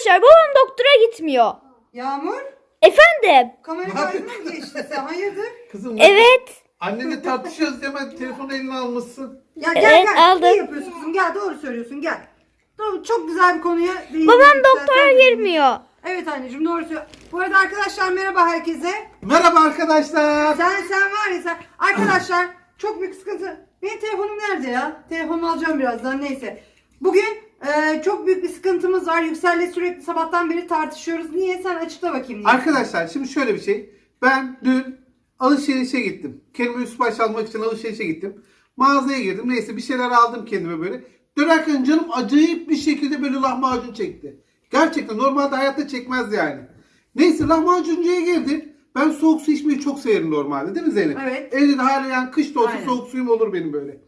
Arkadaşlar babam doktora gitmiyor. Yağmur Efendim? kamera Ne kaydına mı geçti sen? Hayırdır? Kızım ne- Evet. Annenle tartışıyoruz diye hemen telefonu eline almışsın. Ya gel Evet, gel. aldım. İyi yapıyorsun kızım. Gel doğru söylüyorsun gel. Doğru, çok güzel bir konuya değindin. Babam Sen- doktora sen- girmiyor. Evet anneciğim doğru söylüyor. Bu arada arkadaşlar merhaba herkese. Merhaba arkadaşlar. Sen sen var ya sen. Arkadaşlar çok büyük sıkıntı. Benim telefonum nerede ya? Telefonumu alacağım birazdan neyse. Bugün e, çok büyük bir sıkıntımız var. Yüksel'le sürekli sabahtan beri tartışıyoruz. Niye? Sen açıkla bakayım. Niye? Arkadaşlar şimdi şöyle bir şey. Ben dün alışverişe gittim. Kendime üst baş almak için alışverişe gittim. Mağazaya girdim. Neyse bir şeyler aldım kendime böyle. Dönerken canım acayip bir şekilde böyle lahmacun çekti. Gerçekten normalde hayatta çekmezdi yani. Neyse lahmacuncuya girdim. Ben soğuk su içmeyi çok severim normalde değil mi Zeynep? Evet. Evde de hala yani kış da olsa Aynen. soğuk suyum olur benim böyle.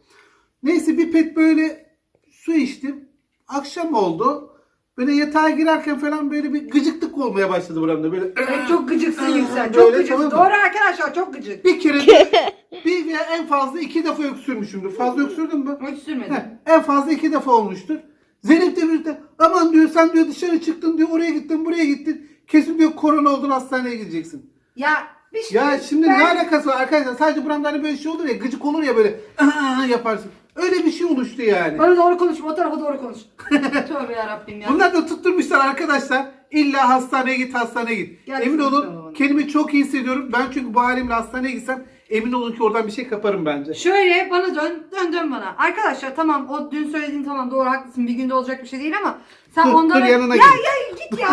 Neyse bir pet böyle su içtim. Akşam oldu. Böyle yatağa girerken falan böyle bir gıcıklık olmaya başladı buramda böyle. Evet, çok gıcıksın Yüksel. Çok Böyle, gıcıksın. tamam mı? Doğru arkadaşlar çok gıcık. Bir kere de bir veya en fazla iki defa öksürmüşümdür. Fazla öksürdün mü? Hiç sürmedim. Heh, en fazla iki defa olmuştur. Zeynep de birlikte aman diyor sen diyor dışarı çıktın diyor oraya gittin buraya gittin. Kesin diyor korona oldun hastaneye gideceksin. Ya bir şey. Ya şimdi ben- ne alakası var arkadaşlar sadece buramda hani böyle şey olur ya gıcık olur ya böyle "Aa!" yaparsın. Öyle bir şey oluştu yani. Bana doğru konuşma o tarafa doğru konuş. Tövbe yarabbim ya. Bunlar da tutturmuşlar arkadaşlar. İlla hastaneye git hastaneye git. Gerçekten emin olun kendimi çok iyi hissediyorum. Ben çünkü bu halimle hastaneye gitsem emin olun ki oradan bir şey kaparım bence. Şöyle bana dön, dön dön bana. Arkadaşlar tamam o dün söylediğin tamam doğru haklısın bir günde olacak bir şey değil ama sen Dur, ondan dur, yanına ya, gideyim. ya git ya.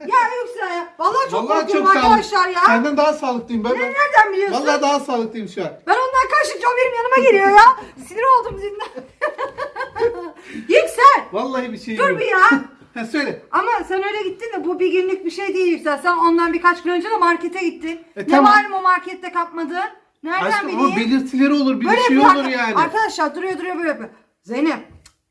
ya Yüksel ya. Vallahi çok Vallahi korkuyorum çok arkadaşlar ya. Senden daha sağlıklıyım ben. ben- Nereden biliyorsun? Vallahi daha sağlıklıyım şu an. Ben ondan kaçtıkça o benim yanıma geliyor ya. Sinir oldum zinden. Yüksel. Vallahi bir şey Dur yok. bir ya. Ha, söyle. Ama sen öyle gittin de bu bir günlük bir şey değil Yüksel. Sen ondan birkaç gün önce de markete gittin. E, ne tamam. malum o markette kapmadın? Nereden Aşkım bileyim? ama belirtileri olur bir Böyle şey yapıyor olur arka- yani. Arkadaşlar duruyor duruyor böyle yapıyor. Zeynep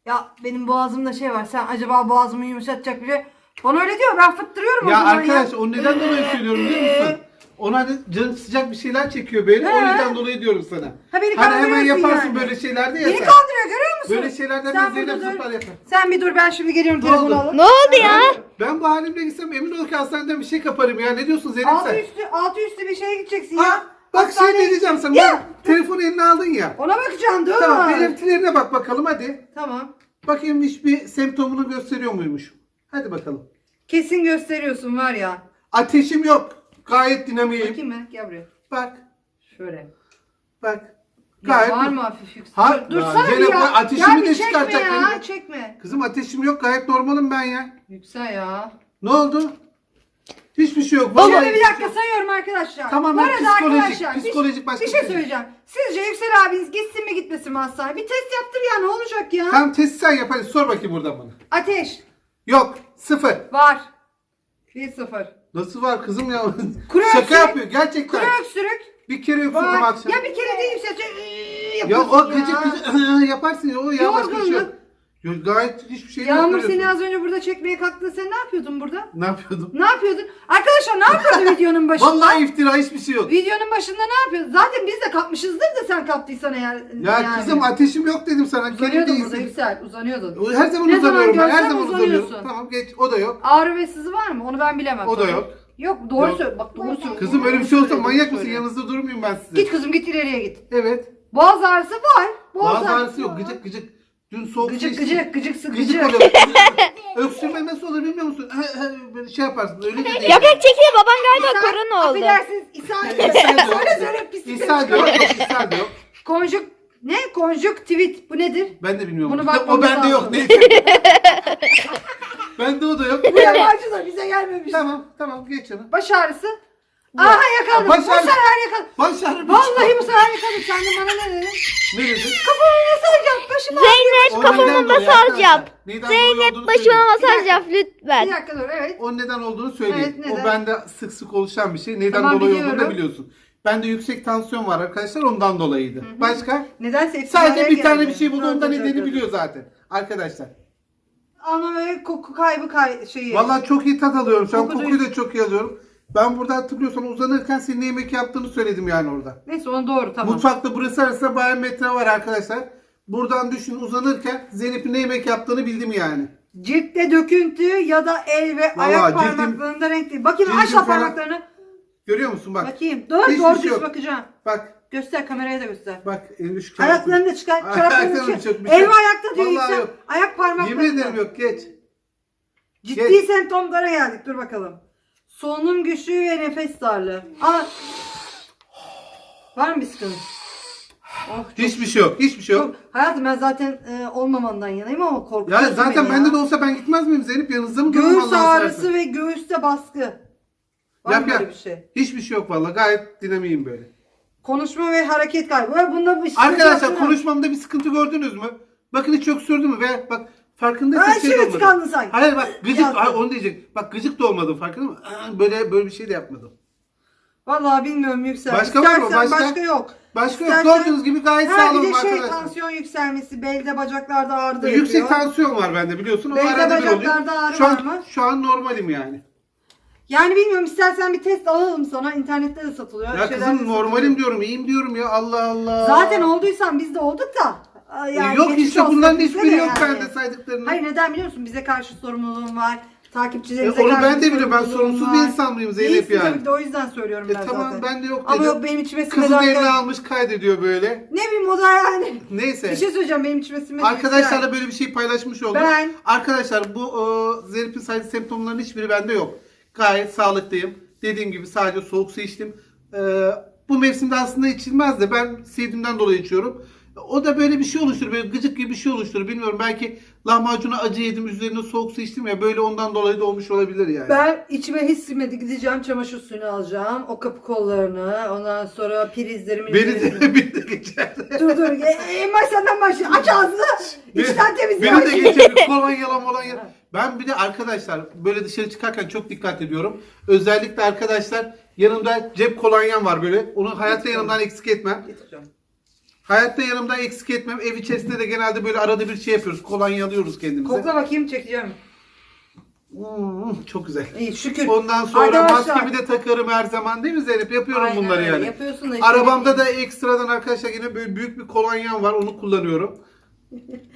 ya benim boğazımda şey var. Sen acaba boğazımı yumuşatacak bir şey. Bana öyle diyor. Ben fıttırıyorum o Ya zaman arkadaş o neden dolayı söylüyorum biliyor musun? Ona canı sıcak bir şeyler çekiyor böyle. O He. yüzden dolayı diyorum sana. Ha, beni hani hemen kandırıyorsun yaparsın yani. böyle şeylerde ya Beni sen. kandırıyor görüyor musun? Böyle şeylerden Sen ben burada Zeynep dur. Zıplar yapar. Sen bir dur ben şimdi geliyorum Ne telefonu oldu? alıp. Ne oldu ya? Ben bu halimle gitsem emin ol ki hastaneden bir şey kaparım ya. Ne diyorsun Zeynep Altı sen? üstü, altı üstü bir şeye gideceksin Ha, ya. bak şey Hastaneye- ne diyeceğim sana. Ya. Bak, telefonu eline aldın ya. Ona bakacağım dur. Tamam belirtilerine bak bakalım hadi. Tamam. Bakayım hiçbir semptomunu gösteriyor muymuş? Hadi bakalım. Kesin gösteriyorsun var ya. Ateşim yok. Gayet dinamiyim. Bakayım mı? Gel buraya. Bak. Şöyle. Bak. Ya Gayet. var mı hafif yüksek? Ha, Dur, ya dursana bir Zeynep, ya. ben ateşimi ya bir de çekme çıkartacak ya. beni. Çekme. Kızım ateşim yok. Gayet normalim ben ya. Yüksel ya. Ne oldu? Hiçbir şey yok. Şimdi Vallahi bir hiçbir dakika sayıyorum arkadaşlar. Tamamen Bu arada psikolojik, bir- psikolojik başka bir şey bir şey. söyleyeceğim. Sizce Yüksel abiniz gitsin mi gitmesin mi hastaneye? Bir test yaptır ya ne olacak ya? Tamam testi sen yap hadi sor bakayım buradan bana. Ateş Yok. Sıfır. var. 1-0. Nasıl var kızım ya? Kuru Şaka öksürük. yapıyor gerçekten. Kuru öksürük Bir kere öksürdüm var. akşam. Ya bir kere değil Yüksel. Ee, Ya yapıyorsun o gıcık gıcık yaparsın ya o ya başka bir şey yok. Yorgunluk. Gayet hiçbir şey. Yağmur seni az önce burada çekmeye kalktın. Sen ne yapıyordun burada? Ne yapıyordum? Ne yapıyordun? Arkadaşlar ne yapıyordu videonun başında? Vallahi iftira hiçbir şey yok. Videonun başında ne yapıyordun? Zaten biz de kalkmışızdır da sen kalktıysan eğer. Ya yani. kızım ateşim yok dedim sana. Kendi Uzanıyordun burada değilsin. Yüksel. Uzanıyordun. Her zaman Ne zaman uzanıyorum ben. Her görsem zaman uzanıyorum. uzanıyorsun. Tamam geç. O da yok. Ağrı ve sızı var mı? Onu ben bilemem. O da yok. Yok doğru Yok. söyle. Bak doğru söyle. Kızım öyle bir şey olsa manyak mısın? söyle. Yanınızda durmayayım ben size. Git kızım git ileriye git. Evet. Boğaz ağrısı var. Boğaz ağrısı yok. Gıcık gıcık. Dün soğuk Gıcık su içtim. gıcık gıcık sıkıcı. Gıcık oluyor. Öksürme nasıl olur bilmiyor musun? He, he, böyle şey yaparsın. Öyle de değil. Yaprak çekil baban galiba korona oldu. Affedersiniz de yok. Söyle söyle pislik. İshal de yok. İshal de yok. Konjuk ne? Konjüktivit. Bu nedir? Ben de bilmiyorum. Bunu o bakmamız bende yok. lazım. Neyse. bende o da yok. Bu yabancı da bize gelmemiş. tamam tamam geç canım. Baş ağrısı. Aha yakaladım. Baş Bu sefer yakaladım. Baş ağrı Vallahi bu sefer yakaladım. Sen de bana ne dedin? Ne dedin? Kafamı nasıl alacağım? Başımı Zeynep kafama masaj yap. Zeynep başıma masaj Bir yap Bir lütfen. dakika dur evet. O neden olduğunu söyleyeyim. Evet, neden? O bende sık sık oluşan bir şey. Neden Tamam, dolayı olduğunu da biliyorum. biliyorsun. Bende yüksek tansiyon var arkadaşlar ondan dolayıydı. Başka? Nedense hepsi Sadece araya bir tane geldi. bir şey buldu Dur, ondan dur, dur, nedeni biliyor zaten. Arkadaşlar. Ama böyle koku kaybı kay şeyi. Vallahi çok iyi tat alıyorum. Şu an Koku kokuyu da çok iyi alıyorum. Ben burada hatırlıyorsan uzanırken senin ne yemek yaptığını söyledim yani orada. Neyse onu doğru tamam. Mutfakta burası arasında bayağı metre var arkadaşlar. Buradan düşün uzanırken Zeynep'in ne yemek yaptığını bildim yani. Ciltte döküntü ya da el ve ayak cildim- parmaklarında renk değil. Bakayım cildim aşağı falan- parmaklarını. Görüyor musun bak. Bakayım. Dur Hiçbir doğru şey düz yok. bakacağım. Bak. Göster kameraya da göster. Bak elini şu Ayaklarını da çıkar. Çoraplarını Ayaklarını çıkar. El ve ayakta diyor Vallahi Yüksel. yok. Ayak parmaklarında. Yemin ederim yok geç. Ciddi Geç. semptomlara geldik. Dur bakalım. Solunum güçlüğü ve nefes darlığı. Aa. Var mı bir sıkıntı? Oh, çok, Hiçbir şey yok. Hiçbir şey yok. Hayatım ben zaten e, olmamandan yanayım ama Ya korkuyorsun zaten bende ya. de olsa ben gitmez miyim Zeynep? Yanınızda mı dururum Göğüs Allah'ını ağrısı seversen? ve göğüste baskı. Var Yap mı yap. bir şey? Hiçbir şey yok valla. Gayet dinamiyim böyle. Konuşma ve hareket kaybı. Var bunda bir sıkıntı Arkadaşlar konuşmamda bir sıkıntı gördünüz mü? Bakın hiç öksürdü mü? Ve bak farkındaysan Ha, şey de şimdi tıkandın sanki. Hayır bak gıcık. Yazdın. Hayır, onu diyecek. Bak gıcık da olmadım farkında mı? Aa, Böyle böyle bir şey de yapmadım. Vallahi bilmiyorum Yüksel. Başka var mı? İstersen Başka? yok. Başka yok. İstersen- Gördüğünüz gibi gayet Ha bir sağlamım de şey arkadaşlar. tansiyon yükselmesi, belde bacaklarda ağrı da Yüksek yapıyor. tansiyon var bende biliyorsun. O Belde arada bir oluyor. bacaklarda ağrı Şu var an, mı? şu an normalim yani. Yani bilmiyorum istersen bir test alalım sana. İnternette de satılıyor. Ya şeyler de kızım satılıyor. normalim diyorum, iyiyim diyorum ya. Allah Allah. Zaten olduysan biz de olduk da. E, Yani yok geçmiş işte olsun bunların bize hiçbiri de yok yani. bende saydıklarının. Hayır neden biliyor musun? Bize karşı sorumluluğum var. E, Takipçilerimize onu karşı ben de biliyorum. Ben sorumluluğum sorumsuz var. bir insan mıyım Zeynep Değilsin yani? tabii ki de o yüzden söylüyorum E ben tamam zaten. ben de yok Ama dedim. yok benim içime Kızın sinmedi eline arkadaş- almış kaydediyor böyle. Ne bileyim o da yani. Neyse. Bir şey söyleyeceğim benim içime sinmedi. Arkadaşlarla böyle bir şey paylaşmış oldum. Ben- Arkadaşlar bu e, Zeynep'in saydığı semptomların hiçbiri bende yok. Gayet sağlıklıyım. Dediğim gibi sadece soğuk su içtim. E, bu mevsimde aslında içilmez de ben sevdiğimden dolayı içiyorum. O da böyle bir şey oluşturur. Böyle gıcık gibi bir şey oluşturur. Bilmiyorum belki lahmacuna acı yedim üzerine soğuk su içtim ya böyle ondan dolayı da olmuş olabilir yani. Ben içime hiç sinmedi. Gideceğim çamaşır suyunu alacağım. O kapı kollarını. Ondan sonra prizlerimi. Beni de, beni de geçer. dur dur. E, baş senden başla. Aç ağzını. İçten temizle. Beni de geçer. Kolonya molonya. Ben bir de arkadaşlar böyle dışarı çıkarken çok dikkat ediyorum. Özellikle arkadaşlar yanımda cep kolonyam var böyle. Onu hayatta yanımdan eksik etmem. Getireceğim. Hayatta yanımdan eksik etmem. Ev içerisinde de genelde böyle arada bir şey yapıyoruz. Kolonya alıyoruz kendimize. Kokla bakayım çekeceğim. Hmm, çok güzel. İyi şükür. Ondan sonra Arkadaşlar- maskemi de takarım her zaman değil mi Zeynep? Yapıyorum Aynen bunları öyle. yani. Yapıyorsun da işte. Arabamda da ekstradan arkadaşlar yine böyle büyük bir kolonyam var. Onu kullanıyorum.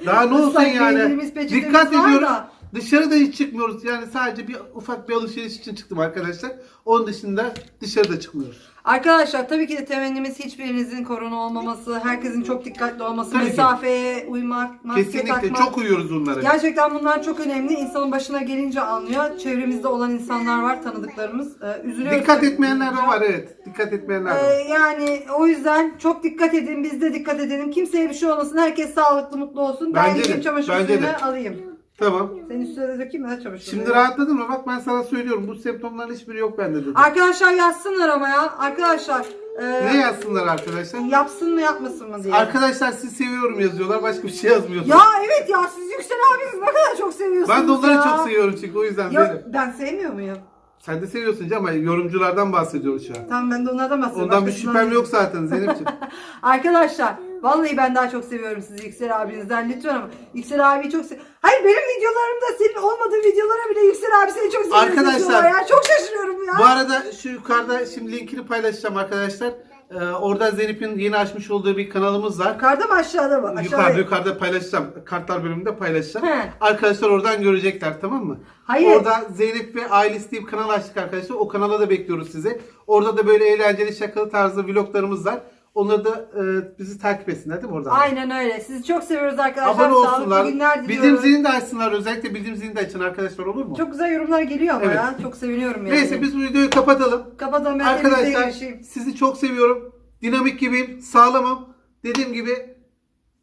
Daha ne olsun Islak yani. peçetemiz Dikkat var ediyoruz. da. Dışarıda hiç çıkmıyoruz. Yani sadece bir ufak bir alışveriş için çıktım arkadaşlar. Onun dışında dışarıda çıkmıyoruz. Arkadaşlar tabii ki de temennimiz hiçbirinizin korona olmaması, herkesin çok dikkatli olması, Tabii ki. mesafeye uymak, maske Kesinlikle takmak. çok uyuyoruz bunlara. Gerçekten bunlar çok önemli. İnsanın başına gelince anlıyor. Çevremizde olan insanlar var, tanıdıklarımız. Ee, üzülüyoruz. Dikkat etmeyenler de var evet. Dikkat etmeyenler de Ee, var. yani o yüzden çok dikkat edin. Biz de dikkat edelim. Kimseye bir şey olmasın. Herkes sağlıklı, mutlu olsun. Ben Bence de, gideyim çamaşır bence suyunu alayım. Tamam. Senin üstüne de dökeyim mi? Çamaşır Şimdi rahatladın mı? Bak ben sana söylüyorum. Bu semptomların hiçbiri yok bende dedim. Arkadaşlar yazsınlar ama ya. Arkadaşlar. e, Ne yazsınlar arkadaşlar? Yapsın mı yapmasın mı diye. Arkadaşlar sizi seviyorum yazıyorlar. Başka bir şey yazmıyorlar. Ya evet ya siz Yüksel abiniz ne kadar çok seviyorsunuz ben de onları ya. çok seviyorum çünkü o yüzden Ya ben sevmiyor muyum? Sen de seviyorsun canım ama yorumculardan bahsediyoruz şu an. Tamam ben de onlardan bahsediyorum. Ondan bir Başkasından şüphem değil. yok zaten Zeynep'ciğim. Arkadaşlar vallahi ben daha çok seviyorum sizi Yüksel abinizden lütfen ama Yüksel abiyi çok seviyorum. Hayır benim videolarımda senin olmadığı videolara bile Yüksel abi seni çok seviyor. Arkadaşlar, ya. Çok şaşırıyorum ya. Bu arada şu yukarıda şimdi linkini paylaşacağım arkadaşlar. Ee, orada Zeynep'in yeni açmış olduğu bir kanalımız var. Yukarıda mı aşağıda mı? Aşağıda. Yukarıda yukarıda paylaşacağım. Kartlar bölümünde paylaşacağım. He. Arkadaşlar oradan görecekler tamam mı? Hayır. Orada Zeynep ve ailesi diye bir kanal açtık arkadaşlar. O kanala da bekliyoruz sizi. Orada da böyle eğlenceli şakalı tarzı vloglarımız var. Onları da e, bizi takip etsinler değil mi oradan? Aynen öyle. Sizi çok seviyoruz arkadaşlar. Abone Sağlıklı olsunlar. günler Bildirim diliyoruz. zilini de açsınlar. Özellikle bildirim zilini de açın arkadaşlar olur mu? Çok güzel yorumlar geliyor ama Evet. ya. Çok seviniyorum yani. Neyse biz bu videoyu kapatalım. Kapatalım ben Arkadaşlar sizi çok seviyorum. Dinamik gibiyim. Sağlamım. Dediğim gibi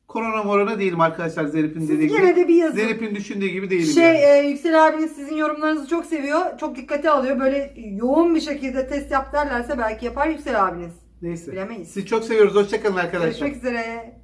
korona morona değilim arkadaşlar Siz dediği yine gibi. de bir yazın. Zeynep'in düşündüğü gibi değilim Şey yani. e, Yüksel abiniz sizin yorumlarınızı çok seviyor. Çok dikkate alıyor. Böyle yoğun bir şekilde test yap derlerse belki yapar Yüksel abiniz. Neyse. bilemeyiz. Sizi çok seviyoruz. Hoşçakalın arkadaşlar. Görüşmek üzere.